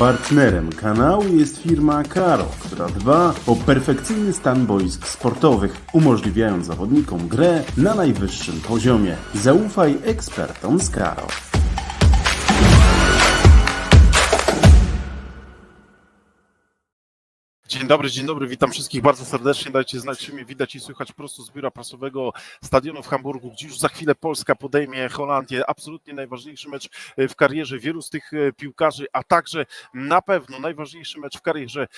Partnerem kanału jest firma Karo, która dba o perfekcyjny stan boisk sportowych, umożliwiając zawodnikom grę na najwyższym poziomie. Zaufaj ekspertom z Karo. Dzień dobry, dzień dobry, witam wszystkich bardzo serdecznie. Dajcie znać, czy mnie widać i słychać prosto z biura prasowego stadionu w Hamburgu, gdzie już za chwilę Polska podejmie Holandię. Absolutnie najważniejszy mecz w karierze wielu z tych e, piłkarzy, a także na pewno najważniejszy mecz w karierze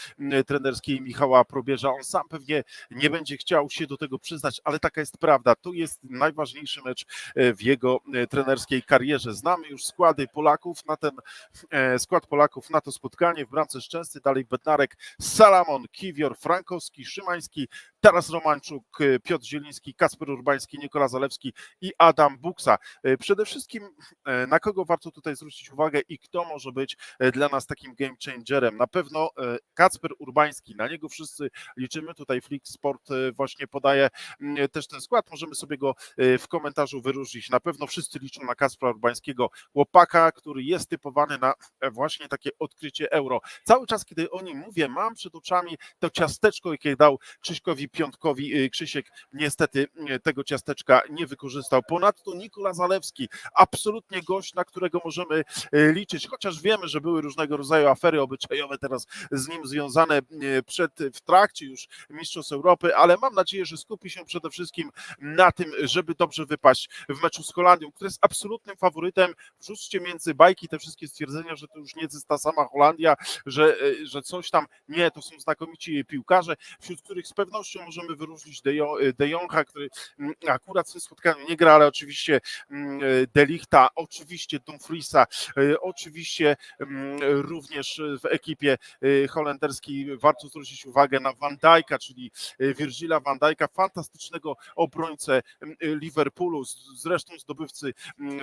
trenerskiej Michała Probierza. On sam pewnie nie będzie chciał się do tego przyznać, ale taka jest prawda. To jest najważniejszy mecz e, w jego e, trenerskiej karierze. Znamy już składy Polaków na ten e, skład Polaków na to spotkanie. W bramce Szczęsny, dalej Bednarek, Salamon, Kiwior, Frankowski, Szymański, Taras Romanczuk, e, Piotr Zieliński, Kasper Urbański, Nikola Zalewski i Adam Buksa. E, Przede wszystkim e, na kogo warto tutaj zwrócić uwagę i kto może być dla nas takim game changerem? Na pewno Kacper Urbański, na niego wszyscy liczymy. Tutaj Flick Sport właśnie podaje też ten skład. Możemy sobie go w komentarzu wyróżnić. Na pewno wszyscy liczą na Kacpra Urbańskiego, chłopaka, który jest typowany na e, właśnie takie odkrycie euro. Cały czas, kiedy o nim mówię, mam przed oczami to ciasteczko, jakie dał Krzyśkowi Piątkowi. Y, Krzysiek niestety y, tego ciasteczka nie wykorzystał. Ponadto Nikola Zalewski, absolutnie gość, na którego możemy y, liczyć, chociaż wiemy, że były różnego rodzaju afery obyczajowe teraz z nim związane przed, w trakcie już Mistrzostw Europy, ale mam nadzieję, że skupi się przede wszystkim na tym, żeby dobrze wypaść w meczu z Holandią, który jest absolutnym faworytem. Wrzućcie między bajki te wszystkie stwierdzenia, że to już nie jest ta sama Holandia, że, że coś tam, nie, to są znakomici piłkarze, wśród których z pewnością możemy wyróżnić De, Jo- De Jonga, który mm, akurat w tym spotkaniu nie gra, ale oczywiście mm, Delichta, oczywiście Dumfriesa, y, oczywiście mm, również w ekipie y, holenderskiej warto zwrócić uwagę na Van Dijk'a, czyli y, Virgila Van Dijk'a, fantastycznego obrońcę Liverpoolu, zresztą zdobywcy,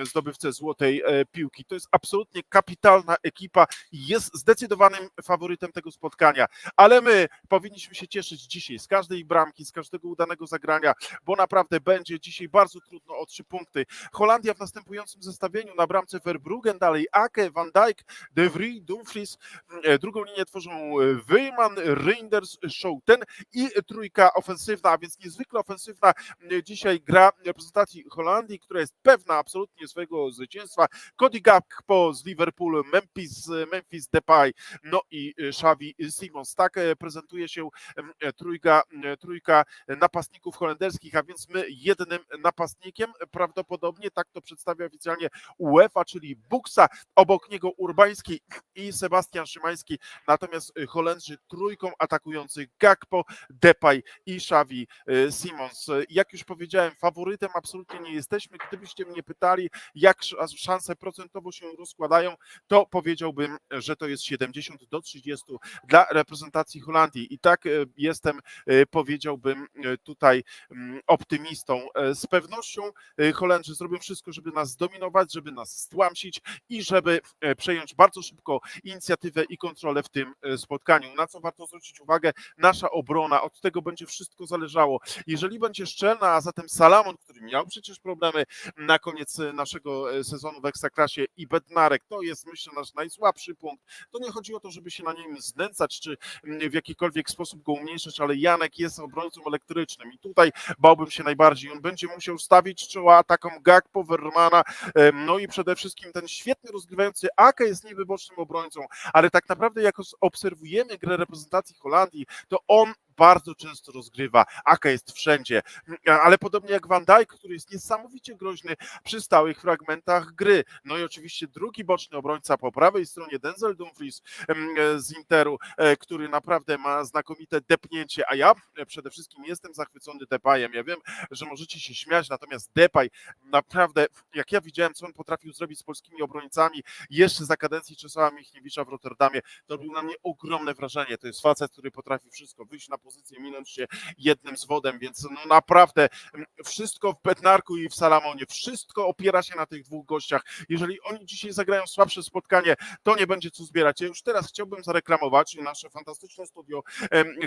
zdobywcę złotej e, piłki. To jest absolutnie kapitalna ekipa i jest zdecydowanym faworytem tego spotkania ale my powinniśmy się cieszyć dzisiaj z każdej bramki, z każdego udanego zagrania, bo naprawdę będzie dzisiaj bardzo trudno o trzy punkty. Holandia w następującym zestawieniu na bramce Verbruggen, dalej Ake, Van Dijk, De Vries, Dumfries, E, drugą linię tworzą e, Wyman, Reinders, Schouten i trójka ofensywna, a więc niezwykle ofensywna e, dzisiaj gra reprezentacji Holandii, która jest pewna absolutnie swojego zwycięstwa. Cody Gakpo z Liverpoolu, Memphis, Memphis Depay, no i e, Xavi Simons. Tak prezentuje się e, trójka, e, trójka napastników holenderskich, a więc my jednym napastnikiem, prawdopodobnie tak to przedstawia oficjalnie UEFA, czyli Buksa, obok niego Urbański i Sebastian Szymański, natomiast e, Holendrzy trójką atakujących Gakpo, Depay i Xavi e, Simons. E, Jak już powiedziałem, faworytem absolutnie nie jesteśmy. Gdybyście mnie pytali, jak sz- szanse procentowo się rozkładają, to powiedziałbym, że to jest 70 do 30 dla reprezentacji Holandii. I tak e, jestem, e, powiedziałbym, e, tutaj mm, optymistą. Z pewnością Holendrzy zrobią wszystko, żeby nas zdominować, żeby nas stłamsić i żeby przejąć bardzo szybko inicjatywę i kontrolę w tym spotkaniu. Na co warto zwrócić uwagę? Nasza obrona, od tego będzie wszystko zależało. Jeżeli będzie szczelna, a zatem Salamon, który miał przecież problemy na koniec naszego sezonu w Ekstraklasie i Bednarek, to jest myślę nasz najsłabszy punkt. To nie chodzi o to, żeby się na nim znęcać, czy mm, w jakikolwiek sposób go umniejszyć, ale Janek jest obrońcą elektrycznym i tutaj bałbym się najbardziej. On będzie musiał stawić czoła atakom Gakpo, Vermana, em, no i przede wszystkim ten świetnie rozgrywający Ake jest niby bocznym obrońcą, ale tak naprawdę jak obserwujemy grę reprezentacji Holandii, to on bardzo często rozgrywa. Aka jest wszędzie, ale podobnie jak Van Dijk, który jest niesamowicie groźny przy stałych fragmentach gry. No i oczywiście drugi boczny obrońca po prawej stronie, Denzel Dumfries e, z Interu, e, który naprawdę ma znakomite depnięcie, a ja e, przede wszystkim jestem zachwycony Depayem. Ja wiem, że możecie się śmiać, natomiast Depay naprawdę, jak ja widziałem, co on potrafił zrobić z polskimi obrońcami jeszcze za kadencji Czesława Michniewicza w Rotterdamie, to robił na mnie ogromne wrażenie. To jest facet, który potrafi wszystko, wyjść na dyspozycję, minąć się jednym z wodem, więc no naprawdę mm, wszystko w Bednarku i w Salamonie, wszystko opiera się na tych dwóch gościach. Jeżeli oni dzisiaj zagrają słabsze spotkanie, to nie będzie co zbierać. Ja już teraz chciałbym zareklamować nasze fantastyczne studio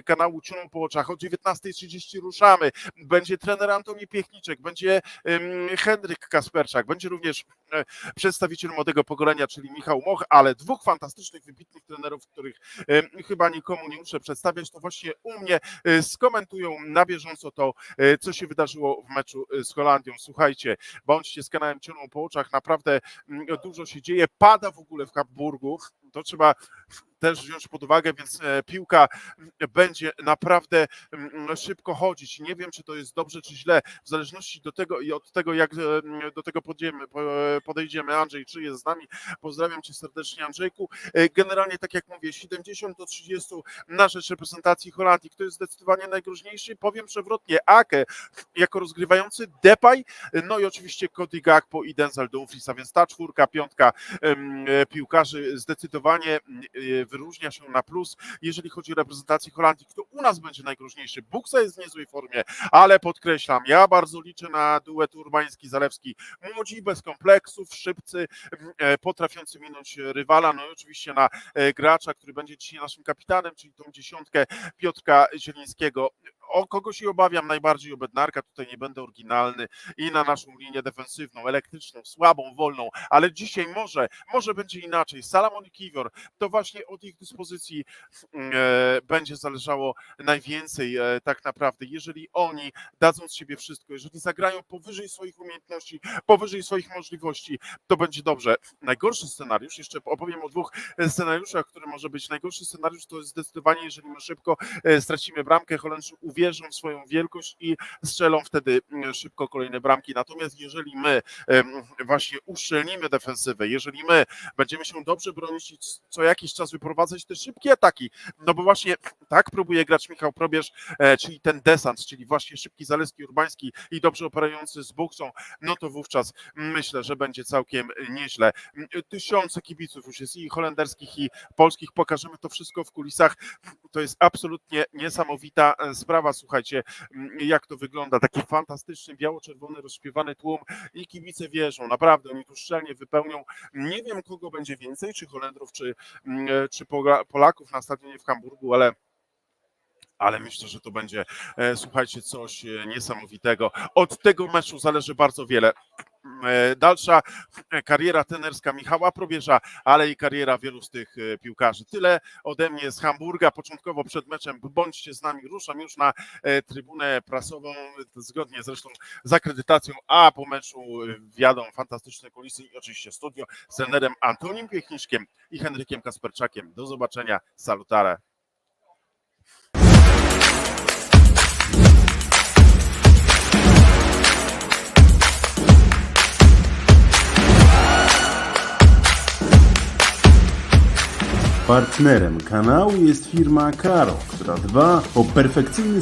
kanału Ciuną po oczach. O 19.30 ruszamy. Będzie trener Antoni Piechniczek, będzie Henryk Kasperczak, będzie również e, przedstawiciel młodego pokolenia, czyli Michał Moch, ale dwóch fantastycznych, wybitnych trenerów, których chyba nikomu nie muszę przedstawiać, to właśnie u mnie e, skomentują na bieżąco to, e, co się wydarzyło w meczu e, z Holandią. Słuchajcie, bądźcie z kanałem po oczach, naprawdę mm, dużo się dzieje, pada w ogóle w Hamburgu, to trzeba też wziąć pod uwagę, więc e, piłka będzie naprawdę mm, szybko chodzić. Nie wiem, czy to jest dobrze, czy źle, w zależności do tego i od tego, jak e, do tego podejdziemy, po- podejdziemy. Andrzej, czy jest z nami? Pozdrawiam cię serdecznie, Andrzejku. E, Generalnie, tak jak mówię, 70 do 30 na rzecz reprezentacji Holandii. Kto jest zdecydowanie najgroźniejszy? Powiem przewrotnie, Ake jako rozgrywający, Depay, no i oczywiście Cody Gakpo i Denzel Dumfries, a więc ta czwórka, piątka e, piłkarzy zdecydowanie e, wyróżnia się na plus, jeżeli chodzi o reprezentację Holandii. Kto u nas będzie najgroźniejszy? Buksa jest w niezłej formie, ale podkreślam, ja bardzo liczę na duet Urbański-Zalewski. Młodzi, bez kompleksów, szybcy, e, potrafiący minąć rywala, no i oczywiście na e, gracza, który będzie dzisiaj naszym kapitanem, czyli tą dziesiątkę Piotrka Zielińskiego. O kogo się obawiam najbardziej o Bednarka, tutaj nie będę oryginalny i na naszą linię defensywną, elektryczną, słabą, wolną, ale dzisiaj może, może będzie inaczej. Salamon Kiwior, to właśnie od ich dyspozycji e, będzie zależało najwięcej e, tak naprawdę. Jeżeli oni dadzą z siebie wszystko, jeżeli zagrają powyżej swoich umiejętności, powyżej swoich możliwości, to będzie dobrze. Najgorszy scenariusz, jeszcze opowiem o dwóch e, scenariuszach, który może być. Najgorszy scenariusz to jest zdecydowanie, jeżeli my szybko e, stracimy bramkę, Holendrzy uwierzą w swoją wielkość i strzelą wtedy mm, szybko kolejne bramki. Natomiast jeżeli my właśnie uszczelnimy defensywę, jeżeli my będziemy się dobrze bronić i co jakiś czas wyprowadzać te szybkie ataki, no bo właśnie tak próbuje grać Michał Probierz, e, czyli ten desant, czyli właśnie szybki Zaleski Urbański i dobrze operujący z buksą, no to wówczas myślę, że będzie całkiem nieźle. Tysiące kibiców już jest i holenderskich, i polskich. Pokażemy to wszystko w kulisach. To jest absolutnie niesamowita e, sprawa. Słuchajcie, m, jak to wygląda. Taki fantastyczny, biało-czerwony, rozśpiewany tłum i kibice wierzą. Naprawdę, oni tu szczelnie wypełnią. Nie wiem, kogo będzie więcej, czy Holendrów, czy, m, e, czy Pola- Polaków na stadionie w Hamburgu, ale ale myślę, że to będzie, e, słuchajcie, coś e, niesamowitego. Od tego meczu zależy bardzo wiele. E, Dalsza kariera tenerska Michała Probierza, ale i kariera wielu z tych piłkarzy. Tyle ode mnie z Hamburga. Początkowo przed meczem bądźcie z nami. Ruszam już na trybunę prasową, zgodnie zresztą z akredytacją, a po meczu wjadą fantastyczne kulisy i oczywiście studio z trenerem Antonim Piechniczkiem i Henrykiem Kasperczakiem. Do zobaczenia. Salutare. Partnerem kanału jest firma Karo, która dba o perfekcyjny